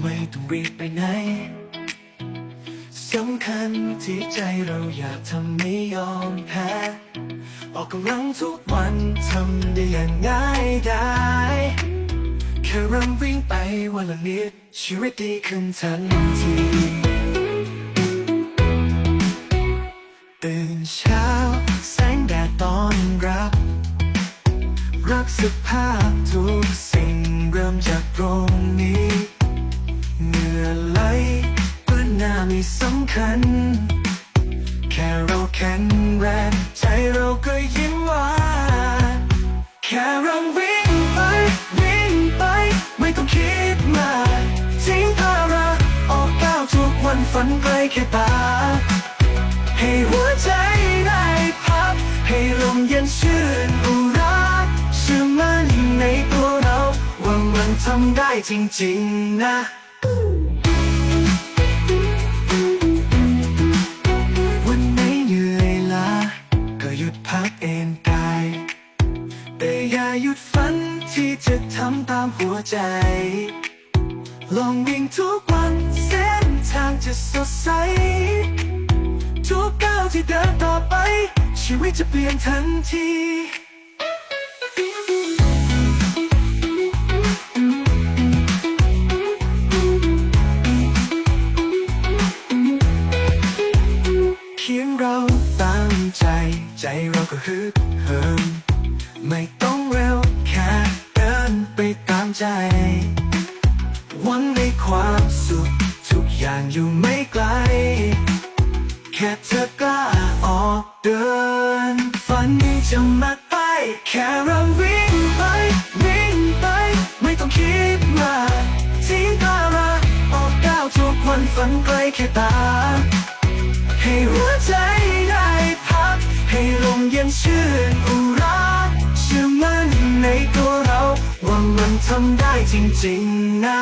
ไม่ต้องรีบไปไหนสำคัญที่ใจเราอยากทำไม่ยอมแพ้ออกกำลังทุกวันทำได้อย่างง่ายดายแค่เริ่มวิ่งไปวันละนิดชีวิตดีขึ้นทันทีตื่นเช้าแสงแดดตอนรับ รักสภาพทุกสิ่งเริ่มจากตรงนี้ ไม่สำคัญ แค่เราแข็งแรงใจเราก็ยิ้มหวานแค่เราวิ่งไป วิ่งไป ไม่ต้องคิดมากทิ้งภาระออกก้าวทุกวันฝันไกลแค่ตา ให้หัวใจได้พัก ให้ลมเย็นชื่นอุราเชื่อมั่นในตัวเรา ว่ามันทำได้จริง ๆ นะ พักเอนกายแต่อย่าหยุดฝันที่จะทำตามหัวใจ ลองวิ่งทุกวันเส้นทางจะสดใส ทุกก้าวที่เดินต่อไป ชีวิตจะเปลี่ยนทันที เราก็ฮึกเหิมไม่ต้องเร็วแค่เดินไปตามใจหวังในความสุขทุกอย่างอยู่ไม่ไกล แค่เธอกล้าออกเดิน ฝันจะมาไป แค่เราวิ่งไป วิ่งไป ไม่ต้องคิดมากทิ้งภาระออกก้าวทุกวันฝันไกลแค่ตา ให้หัวใจ ชื่นอุราเชื่อมั่นในตัวเรา ว่ามันทำได้จริง ๆ นะ